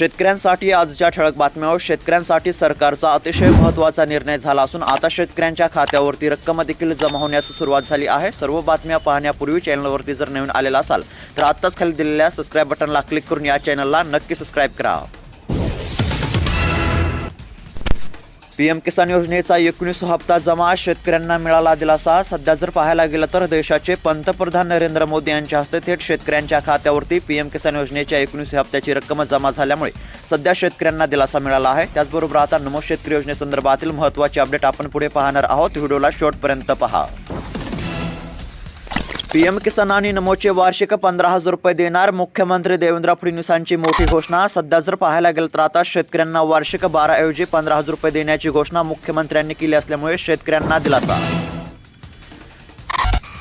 शेतकऱ्यांसाठी आजच्या ठळक बातम्यावर शेतकऱ्यांसाठी सरकारचा अतिशय महत्त्वाचा निर्णय झाला असून आता शेतकऱ्यांच्या खात्यावरती रक्कम देखील जमा होण्यास सुरुवात झाली आहे. सर्व बातम्या पाहण्यापूर्वी चॅनलवरती जर नवीन आलेला असाल तर आत्ताच खाली दिलेल्या सबस्क्राईब बटनला क्लिक करून या चॅनलला नक्की सबस्क्राईब करा. पीएम किसान योजनेचा एकोणीस हप्ता जमा शेतकऱ्यांना मिळाला दिलासा. सध्या जर पाहायला गेलं तर देशाचे पंतप्रधान नरेंद्र मोदी यांच्या हस्ते थेट शेतकऱ्यांच्या खात्यावरती पीएम किसान योजनेच्या एकोणीस हप्त्याची रक्कम जमा झाल्यामुळे सध्या शेतकऱ्यांना दिलासा मिळाला आहे. त्याचबरोबर आता नमो शेतकरी योजनेसंदर्भातील महत्त्वाचे अपडेट आपण पुढे पाहणार आहोत. व्हिडिओला शेवटपर्यंत पहा. पीएम किसान आणि नमोचे वार्षिक पंधरा हजार रुपये देणार मुख्यमंत्री देवेंद्र फडणवीसांची मोठी घोषणा. सध्या जर पाहायला गेलं तर आता शेतकऱ्यांना वार्षिक बारा ऐवजी पंधरा हजार रुपये देण्याची घोषणा मुख्यमंत्र्यांनी केली असल्यामुळे शेतकऱ्यांना दिलासा.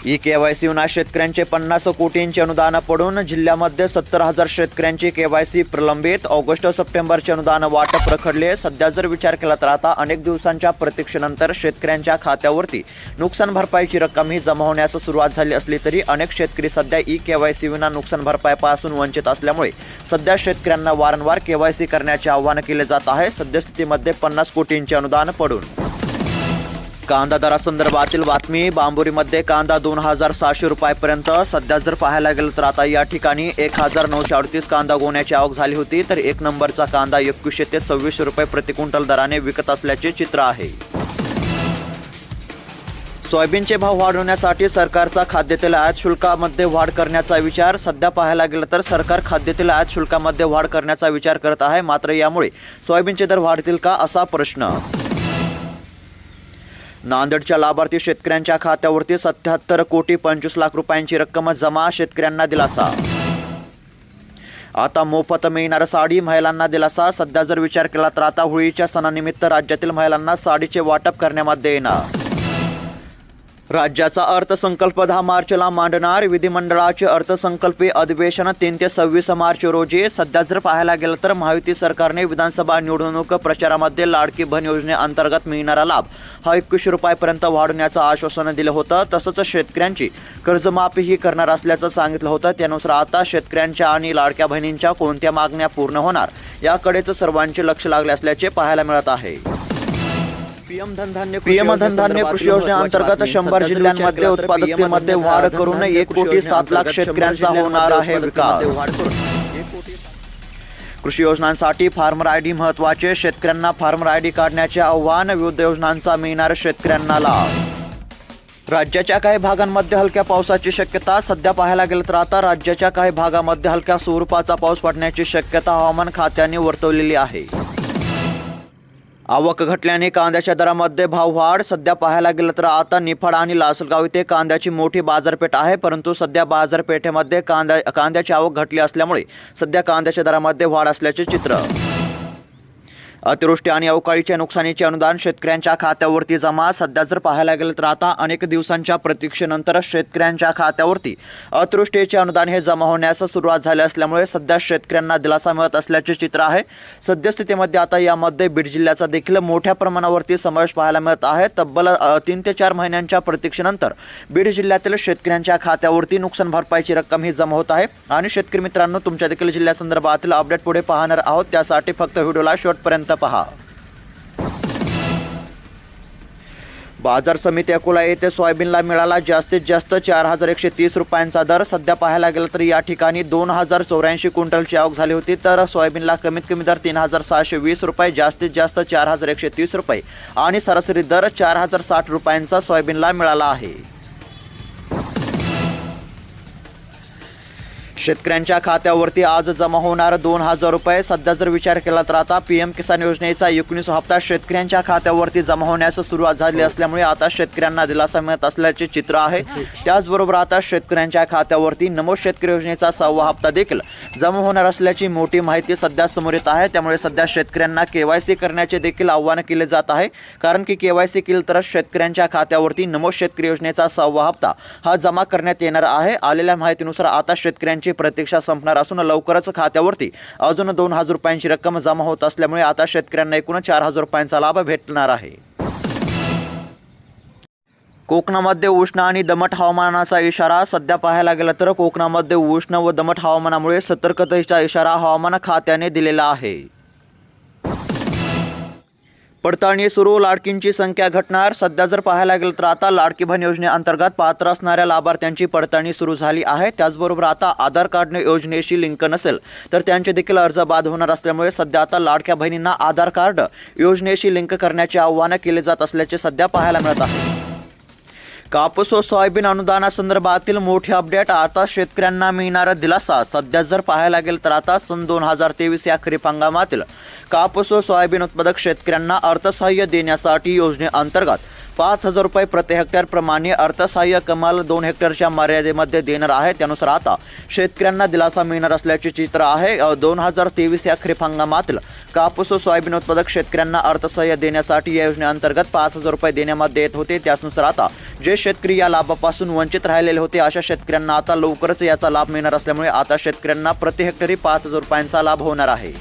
ई केवायसी विना शेतकऱ्यांचे पन्नास कोटींचे अनुदान पडून जिल्ह्यामध्ये सत्तर हजार शेतकऱ्यांची केवायसी प्रलंबित. ऑगस्ट सप्टेंबरचे अनुदान वाटप रखडले. सध्या जर विचार केला तर आता अनेक दिवसांच्या प्रतीक्षेनंतर शेतकऱ्यांच्या खात्यावरती नुकसान भरपाईची रक्कम ही जमा होण्यास सुरुवात झाली असली तरी अनेक शेतकरी सध्या ई केवायसी विना नुकसान भरपाईपासून वंचित असल्यामुळे सध्या शेतकऱ्यांना वारंवार केवायसी करण्याचे आवाहन केले जात आहे. सद्यस्थितीमध्ये पन्नास कोटींचे अनुदान पडून. कांदा दरासंदर्भातील बातमी. बांबुरीमध्ये कांदा दोन हजार सहाशे रुपयापर्यंत. सध्या जर पाहायला गेलं तर आता या ठिकाणी एक हजार नऊशे अडतीस कांदा गोण्याची आवक झाली होती तर एक नंबरचा कांदा एकवीसशे ते सव्वीसशे रुपये प्रति क्विंटल दराने विकत असल्याचे चित्र आहे. सोयाबीनचे भाव वाढवण्यासाठी सरकारचा खाद्यतेल आयात शुल्कामध्ये वाढ करण्याचा विचार. सध्या पाहायला गेलं तर सरकार खाद्यतेल आयात शुल्कामध्ये वाढ करण्याचा विचार करत आहे मात्र यामुळे सोयाबीनचे दर वाढतील का असा प्रश्न. नांदेडच्या लाभार्थी शेतकऱ्यांच्या खात्यावरती सत्याहत्तर कोटी पंचवीस लाख रुपयांची रक्कम जमा शेतकऱ्यांना दिलासा. आता मोफत मिळणार साडी महिलांना दिलासा. सध्या जर विचार केला तर आता होळीच्या सणानिमित्त राज्यातील महिलांना साडीचे वाटप करण्यामध्ये येणार राज्याचा अर्थसंकल्प दहा मार्चला मांडणार. विधिमंडळाचे अर्थसंकल्पीय अधिवेशन तीन ते सव्वीस मार्च रोजी सध्या जर पाहायला गेलं तर महायुती सरकारने विधानसभा निवडणूक प्रचारामध्ये लाडकी बहीण योजनेअंतर्गत मिळणारा लाभ हा एकवीसशे रुपयापर्यंत वाढवण्याचं आश्वासन दिलं होतं. तसंच शेतकऱ्यांची कर्जमाफीही करणार असल्याचं सांगितलं होतं. त्यानुसार आता शेतकऱ्यांच्या आणि लाडक्या बहिणींच्या कोणत्या मागण्या पूर्ण होणार याकडेच सर्वांचे लक्ष लागले असल्याचे पाहायला मिळत आहे. पीएम धनधान्य पीएम धनधान्य कृषी योजनेअंतर्गत शंभर जिल्ह्यांमध्ये उत्पादकतेमध्ये वाढ करून एक कोटी सात लाख शेतकऱ्यांचा होणार आहे विकास. कृषी योजनांसाठी फार्मर आय डी महत्त्वाचे शेतकऱ्यांना फार्मर आय डी काढण्याचे आव्हान विविध योजनांचा मिळणार शेतकऱ्यांना लाभ राज्याच्या काही भागांमध्ये हलक्या पावसाची शक्यता सध्या पाहायला गेलं तर आता राज्याच्या काही भागामध्ये हलक्या स्वरूपाचा पाऊस पडण्याची शक्यता हवामान खात्याने वर्तवलेली आहे. आवक घटल्याने कांद्याच्या दरामध्ये भाव वाढ. सध्या पाहायला गेलं तर आता निफाड आणि लासलगाव इथे कांद्याची मोठी बाजारपेठ आहे परंतु सध्या बाजारपेठेमध्ये कांद्या कांद्याची आवक घटली असल्यामुळे सध्या कांद्याच्या दरामध्ये वाढ असल्याचे चित्र. अतिवृष्टी आणि अवकाळीच्या नुकसानीचे अनुदान शेतकऱ्यांच्या खात्यावरती जमा. सध्या जर पाहायला गेलं तर आता अनेक दिवसांच्या प्रतीक्षेनंतर शेतकऱ्यांच्या खात्यावरती अतिवृष्टीचे अनुदान हे जमा होण्यास सुरुवात झाली असल्यामुळे सध्या शेतकऱ्यांना दिलासा मिळत असल्याचे चित्र आहे. सद्यस्थितीमध्ये आता यामध्ये बीड जिल्ह्याचा देखील मोठ्या प्रमाणावरती समावेश पाहायला मिळत आहे. तब्बल तीन ते चार महिन्यांच्या प्रतीक्षेनंतर बीड जिल्ह्यातील शेतकऱ्यांच्या खात्यावरती नुकसान भरपाईची रक्कम ही जमा होत आहे. आणि शेतकरी मित्रांनो तुमच्या देखील जिल्ह्यासंदर्भातील अपडेट पुढे पाहणार आहोत. त्यासाठी फक्त व्हिडिओला शेवटपर्यंत पहा. बाजार समिती अकोला येथे सोयाबीनला मिळाला जास्तीत जास्त चार हजार एकशे तीस रुपयांचा दर. सध्या पाहायला गेला तर या ठिकाणी दोन हजार चौऱ्याऐंशी क्विंटलची आवक झाली होती तर सोयाबीनला कमीत कमी दर तीन हजार सहाशे वीस रुपये जास्तीत जास्त चार हजार एकशे तीस रुपये आणि सरासरी दर चार हजार साठ रुपयांचा सोयाबीनला मिळाला आहे. शेतकऱ्यांच्या खात्यावरती आज जमा होणार दोन हजार रुपये. सध्या जर विचार केला तर आता पीएम किसान योजनेचा एकोणीस हप्ता शेतकऱ्यांच्या खात्यावरती जमा होण्यास सुरुवात झाली असल्यामुळे आता शेतकऱ्यांना दिलासा मिळत असल्याचे चित्र आहे. त्याचबरोबर आता शेतकऱ्यांच्या खात्यावरती नमो शेतकरी योजनेचा सहावा हप्ता देखील जमा होणार असल्याची मोठी माहिती सध्या समोर येत आहे. त्यामुळे सध्या शेतकऱ्यांना केवायसी करण्याचे देखील आव्हान केले जात आहे. कारण की केवायसी केली तरच शेतकऱ्यांच्या खात्यावरती नमो शेतकरी योजनेचा सहावा हप्ता हा जमा करण्यात येणार आहे. आलेल्या माहितीनुसार आता शेतकऱ्यांची प्रतीक्षा संपणार असून लवकरच खात्यावरती अजून दोन हजार रुपयांची रक्कम जमा होत असल्यामुळे आता शेतकऱ्यांना एकूण चार हजार रुपयांचा लाभ भेटणार आहे. कोकणामध्ये उष्ण आणि दमट हवामानाचा इशारा सध्या पाहायला गेला तर कोकणामध्ये उष्ण व दमट हवामानामुळे सतर्कतेचा इशारा हवामान खात्याने दिलेला आहे. पडताळणी सुरू. लाडकींची संख्या घटणार. सध्या जर पाहायला गेलं तर आता लाडकी बहीण योजनेअंतर्गत पात्र असणाऱ्या लाभार्थ्यांची पडताळणी सुरू झाली आहे. त्याचबरोबर आता आधार कार्डने योजनेशी लिंक नसेल तर त्यांचे देखील अर्ज बाद होणार असल्यामुळे सध्या आता लाडक्या बहिणींना आधार कार्ड योजनेशी लिंक करण्याचे आव्हानं केले जात असल्याचे सध्या पाहायला मिळत आहे. कापूस व सोयाबीन अनुदानासंदर्भातील मोठी अपडेट. आता शेतकऱ्यांना मिळणारा दिलासा सध्या जर पाहायला गेलं तर आता सन दोन हजार तेवीस या खरीप हंगामातील कापूस व सोयाबीन उत्पादक शेतकऱ्यांना अर्थसहाय्य देण्यासाठी योजनेअंतर्गत पाच हजार रुपये प्रति हेक्टरप्रमाणे अर्थसहाय्य कमाल दोन हेक्टरच्या मर्यादेमध्ये देणार आहे. त्यानुसार आता शेतकऱ्यांना दिलासा मिळणार असल्याचे चित्र आहे. दोन हजार तेवीस या खरीप हंगामातील कापूस व सोयाबीन उत्पादक शेतकऱ्यांना अर्थसहाय्य देण्यासाठी या योजनेअंतर्गत पाच हजार रुपये देण्यामध्ये येत होते. त्याचनुसार आता जे शेतकरी या लाभापासून वंचित राहिलेले होते अशा शेतकऱ्यांना आता लवकरच याचा लाभ मिळणार असल्यामुळे आता शेतकऱ्यांना प्रति हेक्टरी पाच हजार रुपयांचा लाभ होणार आहे.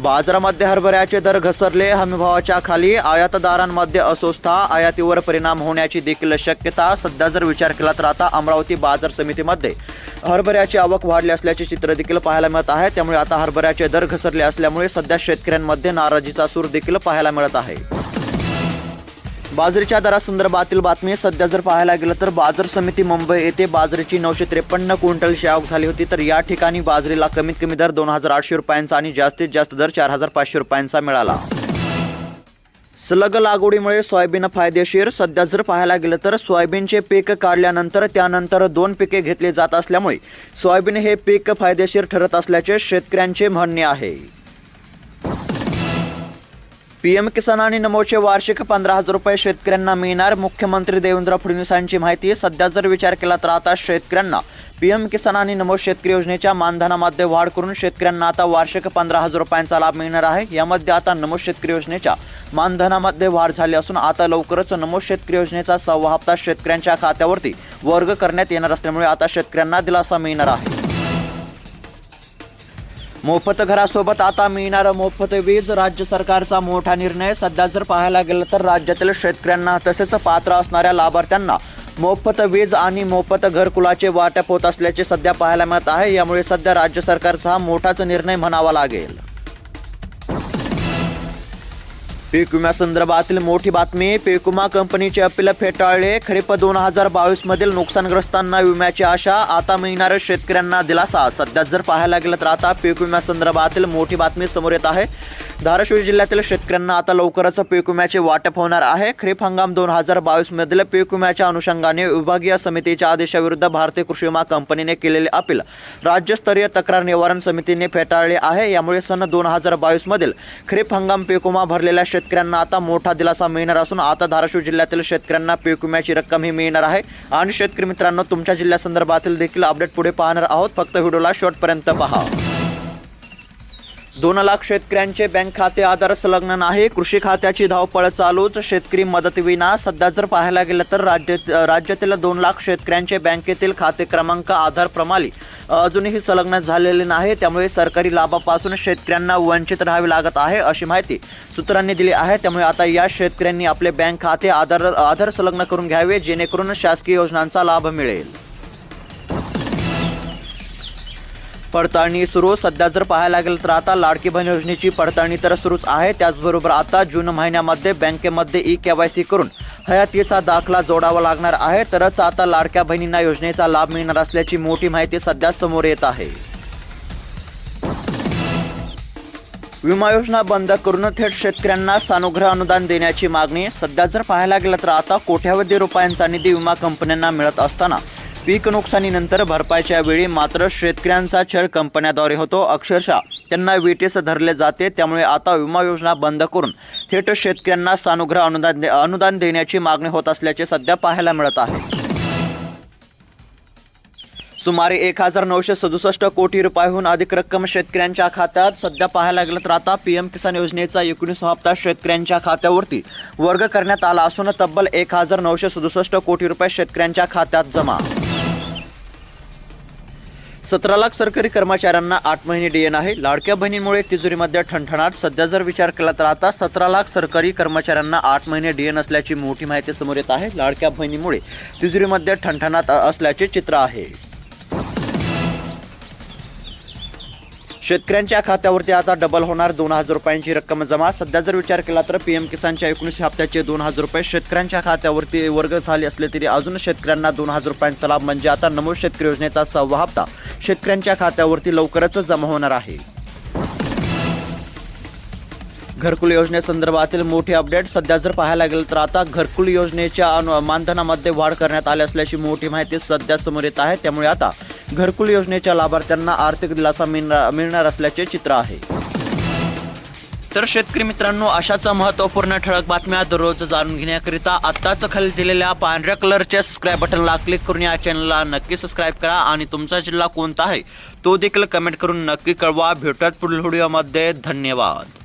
बाजारामध्ये हरभऱ्याचे दर घसरले. हमीभावाच्या खाली आयातदारांमध्ये अस्वस्थता. आयातीवर परिणाम होण्याची देखील शक्यता. सध्या जर विचार केला तर आता अमरावती बाजार समितीमध्ये हरभऱ्याची आवक वाढली असल्याचे चित्र देखील पाहायला मिळत आहे. त्यामुळे आता हरभऱ्याचे दर घसरले असल्यामुळे सध्या शेतकऱ्यांमध्ये नाराजीचा सूर देखील पाहायला मिळत आहे. बाजरीच्या दरासंदर्भातील बातमी सध्या जर पाहायला गेलं तर बाजार समिती मुंबई येथे बाजरीची नऊशे त्रेपन्न क्विंटलची आवक झाली होती. तर या ठिकाणी बाजरीला कमीत कमी दर दोन हजार आठशे रुपयांचा आणि जास्तीत जास्त दर चार हजार पाचशे रुपयांचा मिळाला. सलग लागवडीमुळे सोयाबीन फायदेशीर. सध्या जर पाहायला गेलं तर सोयाबीनचे पीक काढल्यानंतर त्यानंतर दोन पिके घेतली जात असल्यामुळे सोयाबीन हे पीक फायदेशीर ठरत असल्याचे शेतकऱ्यांचे म्हणणे आहे. पीएम किसान आणि नमोचे वार्षिक पंधरा हजार रुपये शेतकऱ्यांना मिळणार. मुख्यमंत्री देवेंद्र फडणवीसांची माहिती. सध्या जर विचार केला तर आता शेतकऱ्यांना पीएम किसान आणि नमो शेतकरी योजनेच्या मानधनामध्ये वाढ करून शेतकऱ्यांना आता वार्षिक पंधरा हजार रुपयांचा लाभ मिळणार आहे. यामध्ये आता नमो शेतकरी योजनेच्या मानधनामध्ये वाढ झाली असून आता लवकरच नमो शेतकरी योजनेचा सव्वा हप्ता शेतकऱ्यांच्या खात्यावरती वर्ग करण्यात येणार असल्यामुळे आता शेतकऱ्यांना दिलासा मिळणार आहे. मोफत घरासोबत आता मिळणार मोफत वीज. राज्य सरकारचा मोठा निर्णय. सध्या जर पाहायला गेलं तर राज्यातील शेतकऱ्यांना तसेच पात्र असणाऱ्या लाभार्थ्यांना मोफत वीज आणि मोफत घरकुलाचे वाटप होत असल्याचे सध्या पाहायला मिळत आहे. यामुळे सध्या राज्य सरकारचा हा मोठाच निर्णय म्हणावा लागेल. पीक विम्यासंदर्भातील मोठी बातमी पीक विमा कंपनीचे अपील फेटाळले. खरीप दोन हजार बावीस मधील नुकसानग्रस्तांना विम्याची आशा आता मिळणार शेतकऱ्यांना दिलासा. सध्या जर पाहायला गेलं तर आता पीक विम्यासंदर्भातील मोठी बातमी समोर येत आहे. धाराशिव जिल्ह्यातील शेतकऱ्यांना आता लवकरच पीक विम्याचे वाटप होणार आहे. खरीप हंगाम दोन हजार बावीस मधील पीक विम्याच्या अनुषंगाने विभागीय समितीच्या आदेशाविरुद्ध भारतीय कृषी विमा कंपनीने केलेले अपील. राज्यस्तरीय तक्रार निवारण समितीने फेटाळले आहे. यामुळे सन दोन हजार बावीस मधील खरीप हंगाम पीक विमा भरलेल्या शेतकऱ्यांना आता मोठा दिलासा मिळणार असून आता धाराशिव जिल्ह्यातील शेतकऱ्यांना पीक विम्याची रक्कम ही मिळणार आहे. आणि शेतकरी मित्रांनो तुमच्या जिल्ह्यासंदर्भातील देखील अपडेट पुढे पाहणार आहोत. फक्त व्हिडिओला शेवटपर्यंत पहा. दोन लाख शेतकऱ्यांचे बँक खाते आधार संलग्न नाही कृषी खात्याची धावपळ चालूच शेतकरी मदतविना. सध्या जर पाहायला गेलं तर राज्य राज्यातील दोन लाख शेतकऱ्यांचे बँकेतील खाते क्रमांक आधार प्रमाली अजूनही संलग्न झालेले नाही. त्यामुळे सरकारी लाभापासून शेतकऱ्यांना वंचित राहावे लागत आहे अशी माहिती सूत्रांनी दिली आहे. त्यामुळे आता या शेतकऱ्यांनी आपले बँक खाते आधार आधार संलग्न करून घ्यावे जेणेकरून शासकीय योजनांचा लाभ मिळेल. पडताळणी सुरू. सध्या जर पाहायला गेलं तर आता लाडकी बहीण योजनेची पडताळणी तर सुरूच आहे. त्याचबरोबर आता जून महिन्यामध्ये बँकेमध्ये ई के वाय सी करून हयातीचा दाखला जोडावा लागणार आहे. तरच आता लाडक्या बहिणींना योजनेचा लाभ मिळणार असल्याची मोठी माहिती सध्या समोर येत आहे. विमा योजना बंद करून थेट शेतकऱ्यांना सानुग्रह अनुदान देण्याची मागणी. सध्या जर पाहायला गेलं तर आता कोट्यावधी रुपयांचा निधी विमा कंपन्यांना मिळत असताना पीक नुकसानीनंतर भरपाईच्या वेळी मात्र शेतकऱ्यांचा छळ कंपन्याद्वारे होतो. अक्षरशः त्यांना विटेस धरले जाते. त्यामुळे आता विमा योजना बंद करून थेट शेतकऱ्यांना सानुग्रह अनुदान अनुदान देण्याची मागणी होत असल्याचे सध्या पाहायला मिळत आहे. सुमारे एक हजार नऊशे सदुसष्ट कोटी रुपयाहून अधिक रक्कम शेतकऱ्यांच्या खात्यात सध्या पाहायला गेलं तर आता पी एम किसान योजनेचा एकोणीस हप्ता शेतकऱ्यांच्या खात्यावरती वर्ग करण्यात आला असून तब्बल एक हजार नऊशे सदुसष्ट कोटी रुपये शेतकऱ्यांच्या खात्यात जमा. सतरा लाख सरकारी कर्मचाऱ्यांना आठ महिने डीएन आहे. लाडक्या बहिणीमुळे तिजोरीमध्ये ठणठणाट. सध्या जर विचार केला तर आता सतरा लाख सरकारी कर्मचाऱ्यांना आठ महिने डीएन असल्याची मोठी माहिती समोर येत आहे. लाडक्या बहिणीमुळे तिजोरीमध्ये ठणठणाट असल्याचे चित्र आहे. शेतकऱ्यांच्या खात्यावरती आता डबल होणार दोन हजार रुपयांची रक्कम जमा. सध्या जर विचार केला तर पीएम किसानच्या एकोणीस हप्त्याचे दोन हजार रुपये शेतकऱ्यांच्या खात्यावरती वर्ग झाले असले तरी अजून शेतकऱ्यांना दोन हजार रुपयांचा लाभ म्हणजे आता नमो शेतकरी योजनेचा सहावा हप्ता शेतकऱ्यांच्या खात्यावरती लवकरच जमा होणार आहे. घरकुल योजनेसंदर्भातील मोठी अपडेट. सध्या जर पाहायला गेलं तर आता घरकुल योजनेच्या मानधनामध्ये वाढ करण्यात आली असल्याची मोठी माहिती सध्या समोर येत आहे. त्यामुळे आता घरकुल योजनेच्या लाभार्थ्यांना आर्थिक दिलासा मिळणार मिळणार असल्याचे चित्र आहे. तर शेतकरी मित्रांनो अशाच महत्त्वपूर्ण ठळक बातम्या दररोज जाणून घेण्याकरिता आत्ताच खाली दिलेल्या पांढऱ्या कलरच्या सबस्क्राईब बटनला क्लिक करून या चॅनलला नक्की सबस्क्राईब करा आणि तुमचा जिल्हा कोणता आहे तो देखील कमेंट करून नक्की कळवा. भेटत पुढील व्हिडिओमध्ये धन्यवाद.